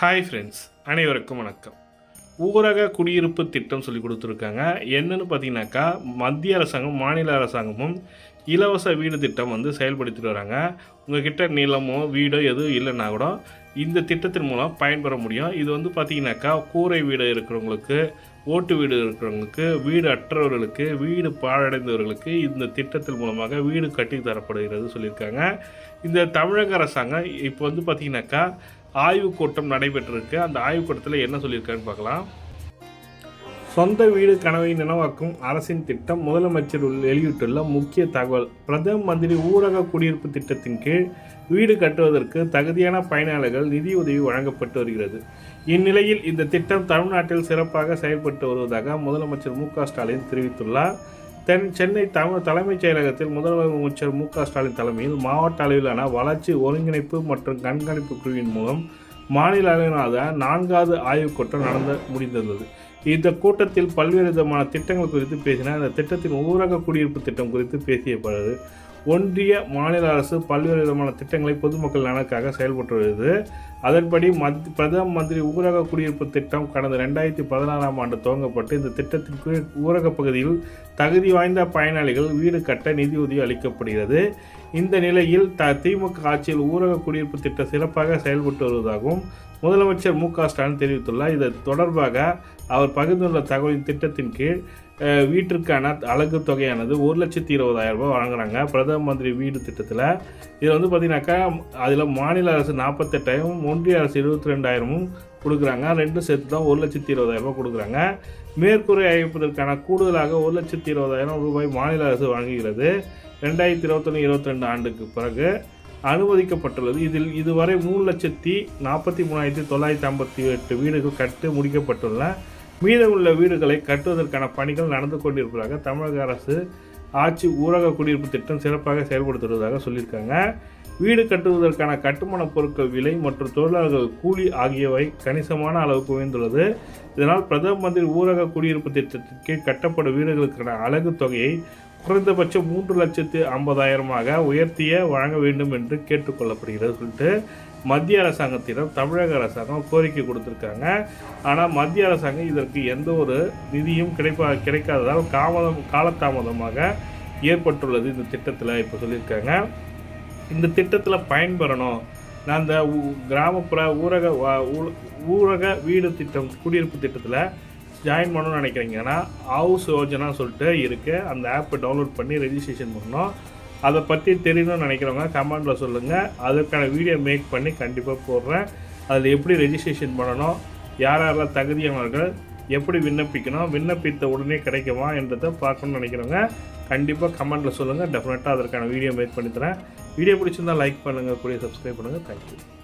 Hi friends அனைவருக்கும் வணக்கம். ஊரக குடியிருப்பு திட்டம் சொல்லி கொடுத்துருக்காங்க. என்னென்னு பார்த்தீங்கன்னாக்கா மத்திய அரசாங்கம் மாநில அரசாங்கமும் இலவச வீடு திட்டம் வந்து செயல்படுத்திட்டு வராங்க. உங்ககிட்ட நிலமோ வீடோ எதுவும் இல்லைன்னா கூட இந்த திட்டத்தின் மூலம் பயன்பெற முடியும். இது வந்து பார்த்தீங்கன்னாக்கா கூரை வீடு இருக்கிறவங்களுக்கு ஓட்டு வீடு இருக்கிறவங்களுக்கு வீடு அற்றவர்களுக்கு வீடு பாழடைந்தவர்களுக்கு இந்த திட்டத்தின் மூலமாக வீடு கட்டி தரப்படுகிறது சொல்லியிருக்காங்க. இந்த தமிழக அரசாங்கம் இப்போ வந்து பார்த்தீங்கன்னாக்கா ஆய்வுக் கூட்டம் நடைபெற்றிருக்கு. அந்த ஆய்வுக் கூட்டத்தில் என்ன சொல்லியிருக்காருன்னு பார்க்கலாம். சொந்த வீடு கனவை நினைவாக்கும் அரசின் திட்டம் முதலமைச்சர் வெளியிட்டுள்ள முக்கிய தகவல். பிரதம மந்திரி ஊரக குடியிருப்பு திட்டத்தின் கீழ் வீடு கட்டுவதற்கு தகுதியான பயனாளிகள் நிதியுதவி வழங்கப்பட்டு வருகிறது. இந்நிலையில் இந்த திட்டம் தமிழ்நாட்டில் சிறப்பாக செயல்பட்டு வருவதாக முதலமைச்சர் மு க ஸ்டாலின் தெரிவித்துள்ளார். தென் சென்னை தமிழ் தலைமைச் செயலகத்தில் முதலமைச்சர் மு க ஸ்டாலின் தலைமையில் மாவட்ட அளவிலான வளர்ச்சி ஒருங்கிணைப்பு மற்றும் கண்காணிப்பு குழுவின் மூலம் மாநில அளவிலான நான்காவது ஆய்வுக் கூட்டம் நடந்த முடிந்திருந்தது இந்த கூட்டத்தில் பல்வேறு விதமான திட்டங்கள் குறித்து பேசினார். இந்த திட்டத்தின் ஊரக குடியிருப்பு திட்டம் குறித்து பேசியப்படுது ஒன்றிய மாநில அரசு பல்வேறு விதமான திட்டங்களை பொதுமக்கள் நலனுக்காக செயல்பட்டு வருகிறது அதன்படி மத் பிரதம மந்திரி ஊரக குடியிருப்பு திட்டம் கடந்த ரெண்டாயிரத்தி பதினாறாம் ஆண்டு துவங்கப்பட்டு இந்த திட்டத்தின் கீழ் ஊரக பகுதியில் தகுதி வாய்ந்த பயனாளிகள் வீடு கட்ட நிதியுதவி அளிக்கப்படுகிறது. இந்த நிலையில் த திமுக ஆட்சியில் ஊரக குடியிருப்பு திட்டம் சிறப்பாக செயல்பட்டு வருவதாகவும் முதலமைச்சர் மு க ஸ்டாலின் தெரிவித்துள்ளார். இது தொடர்பாக அவர் பகிர்ந்துள்ள தகவலின் திட்டத்தின் கீழ் வீட்டிற்கான அழகு தொகையானது ஒரு லட்சத்தி இருபதாயிரம் ரூபாய் வழங்குறாங்க. பிரதம மந்திரி வீடு திட்டத்தில். இதில் வந்து பார்த்தீங்கன்னாக்கா அதில் மாநில அரசு நாற்பத்தெட்டாயிரம் ஒன்றிய அரசு இருபத்தி ரெண்டாயிரமும் கொடுக்குறாங்க ரெண்டும் சேர்த்து தான் ஒரு லட்சத்தி இருபதாயிரம் ரூபாய் கொடுக்குறாங்க. மேற்கூரை அமைப்பதற்கான கூடுதலாக ஒரு லட்சத்தி இருபதாயிரம் ரூபாய் மாநில அரசு வழங்குகிறது. ரெண்டாயிரத்தி இருபத்தொன்று இருபத்தி ரெண்டு ஆண்டுக்கு பிறகு அனுமதிக்கப்பட்டுள்ளது. இதில் இதுவரை மூணு லட்சத்தி நாற்பத்தி மூணாயிரத்தி தொள்ளாயிரத்தி ஐம்பத்தி எட்டு வீடுகள் கட்டு முடிக்கப்பட்டுள்ள மீதமுள்ள வீடுகளை கட்டுவதற்கான பணிகள் நடந்து கொண்டிருப்பதாக தமிழக அரசு ஆட்சி ஊரக குடியிருப்பு திட்டம் சிறப்பாக செயல்படுத்துவதாக சொல்லியிருக்காங்க. வீடு கட்டுவதற்கான கட்டுமானப் பொருட்கள் விலை மற்றும் தொழிலாளர்கள் கூலி ஆகியவை கணிசமான அளவு குவிந்துள்ளது. இதனால் பிரதம மந்திரி ஊரக குடியிருப்பு திட்டத்திற்கு கட்டப்படும் வீடுகளுக்கான அழகு தொகையை குறைந்தபட்சம் மூன்று லட்சத்து ஐம்பதாயிரமாக உயர்த்திய வழங்க வேண்டும் என்று கேட்டுக்கொள்ளப்படுகிறது சொல்லிட்டு மத்திய அரசாங்கத்திடம் தமிழக அரசாங்கம் கோரிக்கை கொடுத்துருக்காங்க. ஆனால் மத்திய அரசாங்கம் இதற்கு எந்த ஒரு நிதியும் கிடைப்பா கிடைக்காததால் காமதம் காலதாமதமாக ஏற்பட்டுள்ளது இந்த திட்டத்தில் இப்போ சொல்லியிருக்காங்க. இந்த திட்டத்தில் பயன்பெறணும். நான் இந்த கிராமப்புற ஊரக ஊரக வீடு திட்டம் குடியிருப்பு திட்டத்தில் ஜாயின் பண்ணணும்னு நினைக்கிறீங்கன்னா ஹவுஸ் யோஜனா சொல்லிட்டு இருக்குது அந்த ஆப்பை டவுன்லோட் பண்ணி ரெஜிஸ்ட்ரேஷன் பண்ணணும். அதை பற்றி தெரியணும்னு நினைக்கிறவங்க கமெண்டில் சொல்லுங்கள் அதற்கான வீடியோ மேக் பண்ணி கண்டிப்பாக போடுறேன். அதில் எப்படி ரெஜிஸ்ட்ரேஷன் பண்ணணும்? யார் யாரெல்லாம் தகுதியானவர்கள்? எப்படி விண்ணப்பிக்கணும்? விண்ணப்பித்த உடனே கிடைக்குமா என்றதை பார்க்கணும்னு நினைக்கிறவங்க கண்டிப்பாக கமெண்ட்டில் சொல்லுங்கள் டெஃபினட்டாக அதற்கான வீடியோ மேக் பண்ணி தரேன். வீடியோ பிடிச்சிருந்தா லைக் பண்ணுங்கள் கூடிய சப்ஸ்கிரைப் பண்ணுங்கள் தேங்க்யூ